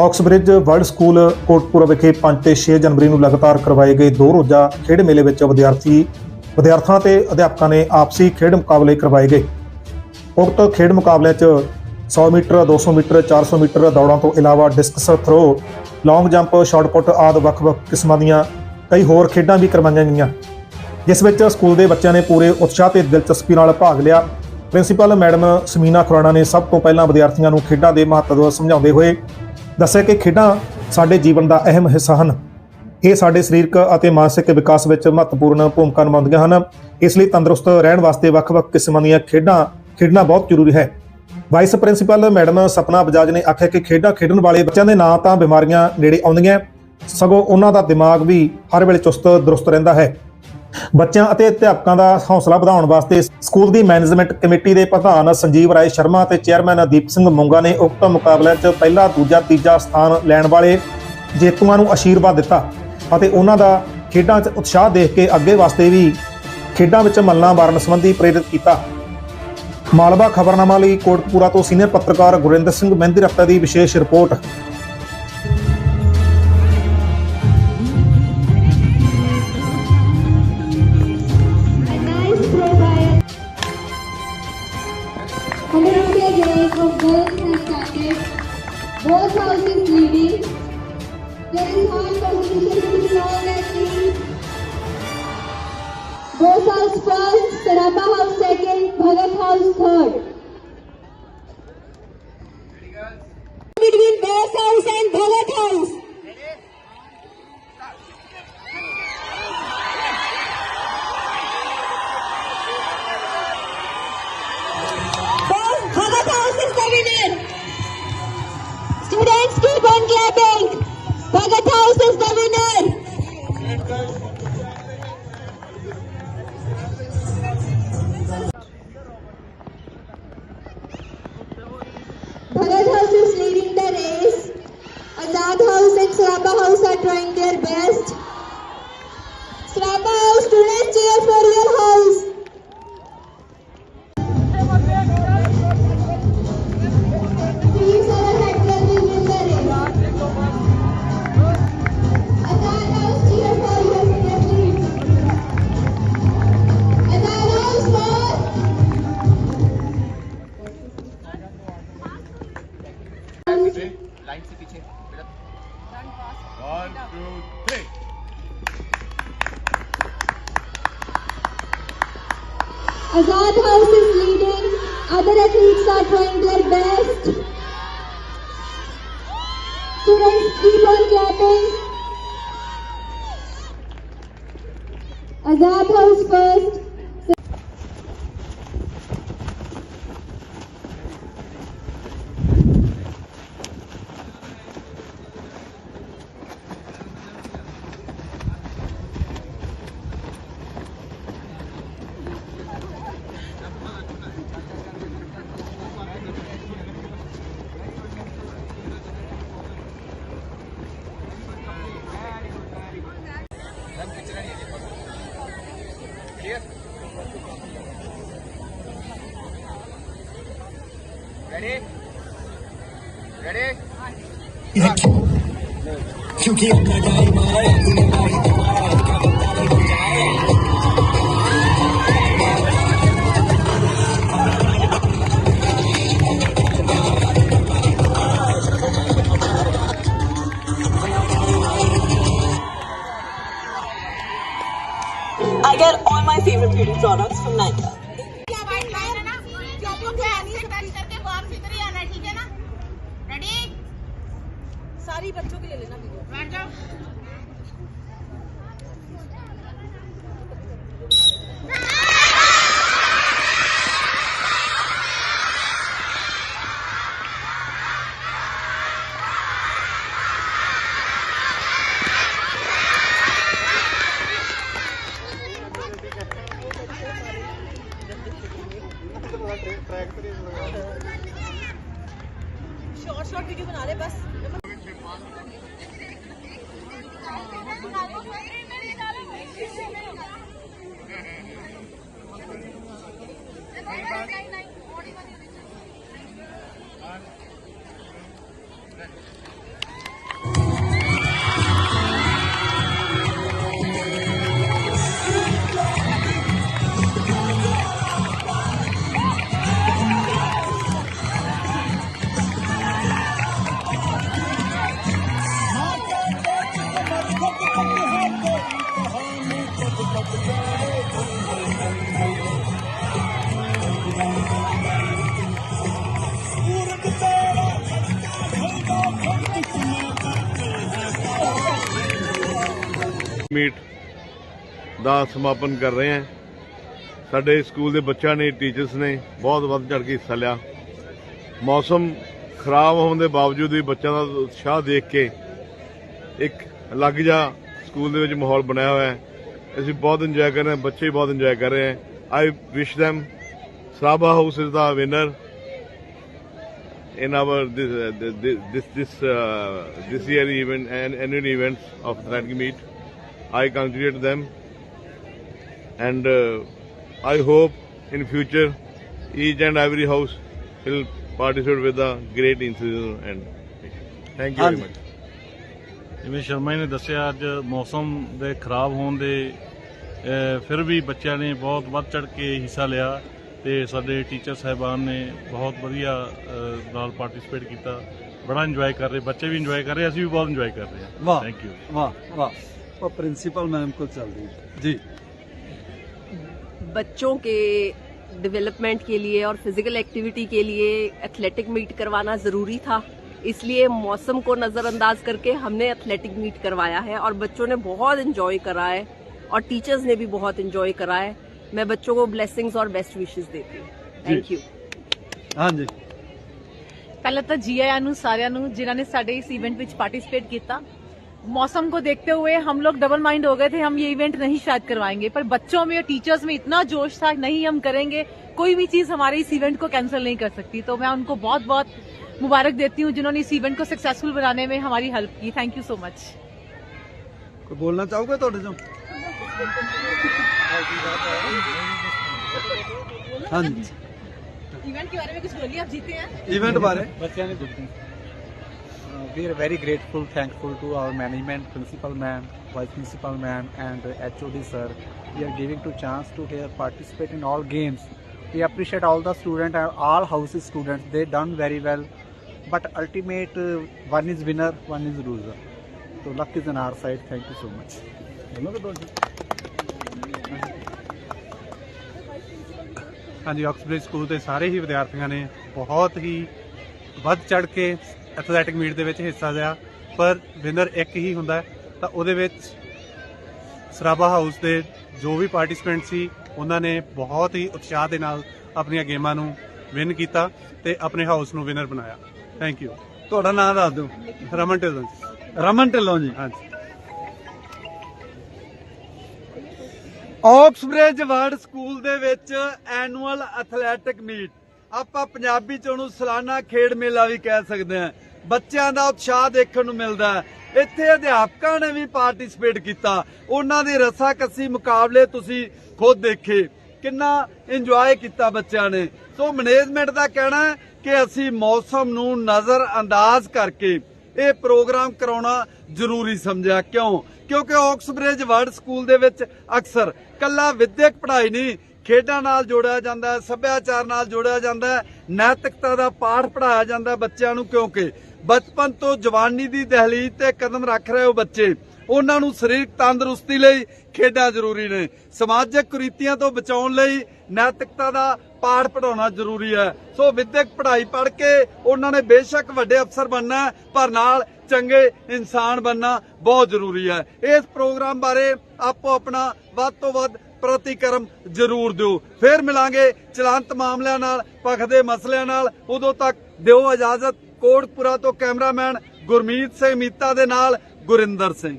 ਆਕਸਬ੍ਰਿਜ world school Kotpura ਵਿਖੇ 5 ਤੇ 6 ਜਨਵਰੀ ਨੂੰ ਲਗਾਤਾਰ ਕਰਵਾਏ ਗਏ ਦੋ ਰੋਜ਼ਾ ਖੇਡ ਮੇਲੇ ਵਿੱਚ ਵਿਦਿਆਰਥੀ ਵਿਦਿਆਰਥੀਆਂ ਤੇ ਅਧਿਆਪਕਾਂ ਨੇ ਆਪਸੀ ਖੇਡ ਮੁਕਾਬਲੇ ਕਰਵਾਏ ਗਏ। ਉਕਤ ਖੇਡ ਮੁਕਾਬਲਿਆਂ 'ਚ 100 ਮੀਟਰ 200 ਮੀਟਰ 400 ਮੀਟਰ ਦੌੜਾਂ ਤੋਂ ਇਲਾਵਾ discus throw, long jump shot put ਆਦਿ ਵੱਖ-ਵੱਖ ਕਿਸਮਾਂ ਦੀਆਂ ਕਈ ਹੋਰ ਖੇਡਾਂ ਵੀ ਕਰਵਾਈਆਂ ਗਈਆਂ। ਜਿਸ ਵਿੱਚ ਸਕੂਲ ਦੇ ਬੱਚਿਆਂ ਨੇ ਪੂਰੇ ਉਤਸ਼ਾਹ ਤੇ ਦਿਲਚਸਪੀ ਨਾਲ ਭਾਗ ਲਿਆ। ਪ੍ਰਿੰਸੀਪਲ ਮੈਡਮ ਸਮੀਨਾ ਖੁਰਾਣਾ ਨੇ ਸਭ ਤੋਂ ਪਹਿਲਾਂ ਵਿਦਿਆਰਥੀਆਂ ਨੂੰ ਖੇਡਾਂ ਦੇ ਮਹੱਤਵ ਸਮਝਾਉਂਦੇ ਹੋਏ ਦੱਸਿਆ ਕਿ ਖੇਡਾਂ ਸਾਡੇ ਜੀਵਨ ਦਾ ਅਹਿਮ ਹਿੱਸਾ ਹਨ। ਇਹ ਸਾਡੇ ਸਰੀਰਕ ਅਤੇ ਮਾਨਸਿਕ ਵਿਕਾਸ ਵਿੱਚ ਮਹੱਤਵਪੂਰਨ ਭੂਮਿਕਾ ਨਿਭਾਉਂਦੀਆਂ ਹਨ। ਇਸ ਲਈ ਤੰਦਰੁਸਤ ਰਹਿਣ ਵਾਸਤੇ ਵੱਖ-ਵੱਖ ਕਿਸਮਾਂ ਦੀਆਂ ਖੇਡਾਂ ਖੇਡਣਾ ਬਹੁਤ ਜ਼ਰੂਰੀ ਹੈ। Vice principal madam Sapna Bajaj ਨੇ ਆਖਿਆ ਕਿ ਖੇਡਾਂ ਖੇਡਣ ਵਾਲੇ ਬੱਚਿਆਂ ਦੇ ਨਾਂ ਤਾਂ ਬਿਮਾਰੀਆਂ ਨੇੜੇ ਆਉਂਦੀਆਂ, ਸਗੋਂ ਉਹਨਾਂ ਦਾ ਦਿਮਾਗ ਵੀ ਹਰ ਵੇਲੇ ਚੁਸਤ, ਦਰੁਸਤ ਰਹਿੰਦਾ ਹੈ। ਬੱਚਿਆਂ ਅਤੇ ਅਧਿਆਪਕਾਂ ਦਾ ਹੌਸਲਾ ਵਧਾਉਣ ਵਾਸਤੇ ਸਕੂਲ ਦੀ ਮੈਨੇਜਮੈਂਟ ਕਮੇਟੀ ਦੇ ਪ੍ਰਧਾਨ ਸੰਜੀਵ ਰਾਏ ਸ਼ਰਮਾ ਅਤੇ ਚੇਅਰਮੈਨ ਦੀਪ ਸਿੰਘ ਮੁੰਗਾ ਨੇ ਉਕਤ ਮੁਕਾਬਲਿਆਂ 'ਚ ਪਹਿਲਾ ਦੂਜਾ ਤੀਜਾ ਸਥਾਨ ਲੈਣ ਵਾਲੇ ਜੇਤੂਆਂ ਨੂੰ ਅਸ਼ੀਰਵਾਦ ਦਿੱਤਾ ਅਤੇ ਉਹਨਾਂ ਦਾ ਖੇਡਾਂ 'ਚ ਉਤਸ਼ਾਹ ਦੇਖ ਕੇ ਅੱਗੇ ਵਾਸਤੇ ਵੀ ਖੇਡਾਂ ਵਿੱਚ ਮੱਲਾਂ ਮਾਰਨ ਸੰਬੰਧੀ ਪ੍ਰੇਰਿਤ ਕੀਤਾ। ਮਾਲਵਾ ਖਬਰਨਾਮਾ ਲਈ ਕੋਟਪੂਰਾ ਤੋਂ ਸੀਨੀਅਰ ਪੱਤਰਕਾਰ ਗੁਰਿੰਦਰ ਸਿੰਘ ਮਹਿੰਦੀ ਰੱਤਾ ਦੀ ਵਿਸ਼ੇਸ਼ report. Both house first, Saraba house second, Bhagat house third. Between Boss house and Bhagat house. Bhagat house is the winner. Students keep on clapping. Bhagat house is the winner. Trying their best. Sraba House, students cheer for your house. Azad House is leading. Other athletes are trying their best. Students keep on clapping. Azad House first. क्योंकि अपना गाड़ी मारा तूने गाड़ी तुम्हारा क्या बता दे जाए I get all my favorite beauty products from Nykaa. सारी बच्चों के लिए लेना वीडियो बैठ जाओ शॉर्ट शॉर्ट वीडियो बना रहे बस Bye-bye. ਮੀਟ ਦਾ ਸਮਾਪਨ ਕਰ ਰਹੇ ਹਾਂ। ਸਾਡੇ ਸਕੂਲ ਦੇ ਬੱਚਿਆਂ ਨੇ ਟੀਚਰਸ ਨੇ ਬਹੁਤ ਵੱਧ ਚੜ ਕੇ ਹਿੱਸਾ ਲਿਆ। ਮੌਸਮ ਖਰਾਬ ਹੋਣ ਦੇ ਬਾਵਜੂਦ ਵੀ ਬੱਚਿਆਂ ਦਾ ਉਤਸ਼ਾਹ ਦੇਖ ਕੇ ਇੱਕ ਅਲੱਗ ਜਿਹਾ ਸਕੂਲ ਦੇ ਵਿੱਚ ਮਾਹੌਲ ਬਣਿਆ ਹੋਇਆ ਹੈ। ਅਸੀਂ ਬਹੁਤ ਇੰਜੋਏ ਕਰ ਰਹੇ ਹਾਂ ਬੱਚੇ ਵੀ ਬਹੁਤ ਇੰਜੋਏ ਕਰ ਰਹੇ ਹਨ I wish them Sarabha house is the winner in our this uh, this this uh, this year event and annual events of athletic meet. I congratulate them and uh, I hope in future each and every house will participate with a great enthusiasm and thank you very much ਜਿਵੇਂ ਸ਼ਰਮਾ ਜੀ ਨੇ ਦੱਸਿਆ ਅੱਜ ਮੌਸਮ ਦੇ ਖਰਾਬ ਹੋਣ ਦੇ ਫਿਰ ਵੀ ਬੱਚਿਆਂ ਨੇ ਬਹੁਤ ਵੱਧ ਚੜ ਕੇ ਹਿੱਸਾ ਲਿਆ ਤੇ ਸਾਡੇ ਟੀਚਰ ਸਹਿਬਾਨ ਨੇ ਬਹੁਤ ਵਧੀਆ ਨਾਲ ਪਾਰਟਿਸਿਪੇਟ ਕੀਤਾ ਬੜਾ ਇੰਜੋਏ ਕਰ ਰਹੇ ਬੱਚੇ ਵੀ ਇੰਜੋਏ ਕਰ ਰਹੇ ਅਸੀਂ ਵੀ ਬਹੁਤ ਇੰਜੋਏ ਕਰ ਰਹੇ ਹਾਂ ਥੈਂਕ ਯੂ ਆਪਾਂ प्रिंसिपल मैम को चल दी जी बच्चों के डेवलपमेंट के लिए और फिजिकल एक्टिविटी के लिए एथलेटिक मीट करवाना ज़रूरी था इसलिए मौसम को नज़रअंदाज करके हमने एथलेटिक मीट करवाया है और बच्चों ने बहुत इन्जॉय करा है और टीचर्स ने भी बहुत इन्जॉय करा है मैं बच्चों को ब्लेसिंग्स और बेस्ट विशेस देती हूँ ਥੈਂਕ ਯੂ ਹਾਂਜੀ ਪਹਿਲਾਂ ਤਾਂ ਜੀ ਆਇਆਂ ਨੂੰ ਸਾਰਿਆਂ ਨੂੰ ਜਿਨ੍ਹਾਂ ਨੇ ਸਾਡੇ ਇਸ ਇਵੈਂਟ ਵਿੱਚ ਪਾਰਟਿਸਿਪੇਟ ਕੀਤਾ मौसम को देखते हुए हम लोग डबल माइंड हो गए थे हम ये इवेंट नहीं शायद करवाएँगे। पर बच्चों में और टीचर्स में इतना जोश था नहीं हम करेंगे कोई भी चीज़ हमारे इस इवेंट को कैंसिल नहीं कर सकती। तो मैं उनको बहुत बहुत मुबारक देती हूँ जिन्होंने इस इवेंट को सक्सेसफुल बनाने में हमारी हेल्प की। थैंक यू सो मच कोई बोलना चाहोगे तो जो। इवेंट हाँ के बारे में कुछ बोलिए आप जीते हैं। इवेंट बारे? बच्चे we are very grateful, thankful to our management, principal ma'am, vice principal ma'am, and uh, HOD sir. We are giving to chance to here participate in all games. We appreciate all the students and all houses students. They done very well, but ultimate uh, one is winner, one is loser. So luck is on our side. Thank you so much. ਹਾਂਜੀ ਆਕਸਬ੍ਰਿਜ school ਦੇ ਸਾਰੇ ਹੀ ਵਿਦਿਆਰਥੀਆਂ ਨੇ ਬਹੁਤ ਹੀ ਵੱਧ ਚੜ ਕੇ athletic meet ਦੇ ਵਿੱਚ ਹਿੱਸਾ ਲਿਆ। ਪਰ ਵਿਨਰ ਇੱਕ ਹੀ ਹੁੰਦਾ ਹੈ ਤਾਂ ਉਹਦੇ ਵਿੱਚ ਸਰਾਬਾ ਹਾਊਸ ਦੇ ਜੋ ਵੀ ਪਾਰਟਿਸਪੈਂਟ ਸੀ ਉਹਨਾਂ ਨੇ ਬਹੁਤ ਹੀ ਉਤਸ਼ਾਹ ਦੇ ਨਾਲ ਆਪਣੀਆਂ ਗੇਮਾਂ ਨੂੰ ਵਿਨ ਕੀਤਾ ਤੇ ਆਪਣੇ ਹਾਊਸ ਨੂੰ ਵਿਨਰ ਬਣਾਇਆ। ਥੈਂਕ ਯੂ ਤੁਹਾਡਾ ਨਾਮ ਦੱਸ ਦਿਓ। ਰਮਨ ਢਿੱਲੋਂ ਰਮਨ ਢਿੱਲੋਂ ਜੀ। ਹਾਂਜੀ। ਆਕਸਬ੍ਰਿਜ ਵਰਡ ਸਕੂਲ ਦੇ ਵਿੱਚ ਐਨੂਅਲ ਐਥਲੈਟਿਕ ਮੀਟ ਆਪਾਂ ਪੰਜਾਬੀ ਚ ਉਹਨੂੰ ਸਾਲਾਨਾ ਖੇਡ ਮੇਲਾ ਵੀ ਕਹਿ ਸਕਦੇ ਹਾਂ। ਬੱਚਿਆਂ ਦਾ ਉਤਸ਼ਾਹ ਦੇਖਣ ਨੂੰ ਮਿਲਦਾ ਹੈ। ਇੱਥੇ ਅਧਿਆਪਕਾਂ ਨੇ ਵੀ ਪਾਰਟਿਸਿਪੇਟ ਕੀਤਾ। ਉਹਨਾਂ ਦੇ ਰਸਾਕਸੀ ਮੁਕਾਬਲੇ ਤੁਸੀਂ ਖੁਦ ਦੇਖੇ। ਕਿੰਨਾ ਇੰਜੋਏ ਕੀਤਾ ਬੱਚਿਆਂ ਨੇ। ਸੋ ਮੈਨੇਜਮੈਂਟ ਦਾ ਕਹਿਣਾ ਹੈ ਕਿ ਅਸੀਂ ਮੌਸਮ ਨੂੰ ਨਜ਼ਰ ਅੰਦਾਜ਼ ਕਰਕੇ ਇਹ ਪ੍ਰੋਗਰਾਮ ਕਰਾਉਣਾ ਜ਼ਰੂਰੀ ਸਮਝਿਆ। ਕਿਉਂ? ਕਿਉਂਕਿ ਆਕਸਬ੍ਰਿਜ ਵਰਡ ਸਕੂਲ ਦੇ ਵਿੱਚ ਅਕਸਰ ਕੱਲਾ ਵਿਦਿਅਕ ਪੜ੍ਹਾਈ ਨਹੀਂ ਖੇਡਾਂ ਨਾਲ ਜੋੜਿਆ ਜਾਂਦਾ ਹੈ, ਸੱਭਿਆਚਾਰ ਨਾਲ ਜੋੜਿਆ ਜਾਂਦਾ ਹੈ, ਨੈਤਿਕਤਾ ਦਾ ਪਾਠ ਪੜ੍ਹਾਇਆ ਜਾਂਦਾ ਬੱਚਿਆਂ ਨੂੰ ਕਿਉਂਕਿ ਬਚਪਨ ਤੋਂ ਜਵਾਨੀ ਦੀ ਦਹਲੀਜ਼ ਤੇ ਕਦਮ ਰੱਖ ਰਹੇ ਹੋ ਬੱਚੇ, ਉਹਨਾਂ ਨੂੰ ਸਰੀਰਕ ਤੰਦਰੁਸਤੀ ਲਈ ਖੇਡਾਂ ਜ਼ਰੂਰੀ ਨੇ। ਸਮਾਜਿਕ ਕੁਰੀਤੀਆਂ ਤੋਂ ਬਚਾਉਣ ਲਈ ਨੈਤਿਕਤਾ ਦਾ ਪਾਠ ਪੜਾਉਣਾ ਜ਼ਰੂਰੀ ਹੈ। ਸੋ ਵਿਦਿਅਕ ਪੜ੍ਹਾਈ ਪੜ੍ਹ ਕੇ ਉਹਨਾਂ ਨੇ ਬੇਸ਼ੱਕ ਵੱਡੇ ਅਫਸਰ ਬਣਨਾ ਪਰ ਨਾਲ ਚੰਗੇ ਇਨਸਾਨ ਬਣਨਾ ਬਹੁਤ ਜ਼ਰੂਰੀ ਹੈ। ਇਸ ਪ੍ਰੋਗਰਾਮ ਬਾਰੇ ਆਪੋ ਆਪਣਾ ਵੱਧ ਤੋਂ ਵੱਧ ਪ੍ਰਤੀਕਰਮ ਜ਼ਰੂਰ ਦਿਓ। ਫੇਰ ਮਿਲਾਂਗੇ ਚਲਾਂਤ ਮਾਮਲਿਆਂ ਨਾਲ ਪਖਦੇ ਮਸਲਿਆਂ ਨਾਲ। ਉਦੋਂ ਤੱਕ ਦਿਓ ਇਜਾਜ਼ਤ ਕੋਟਪੁਰਾ ਤੋਂ ਕੈਮਰਾਮੈਨ ਗੁਰਮੀਤ ਸਿੰਘ ਮੀਤਾ ਦੇ ਨਾਲ ਗੁਰਿੰਦਰ ਸਿੰਘ।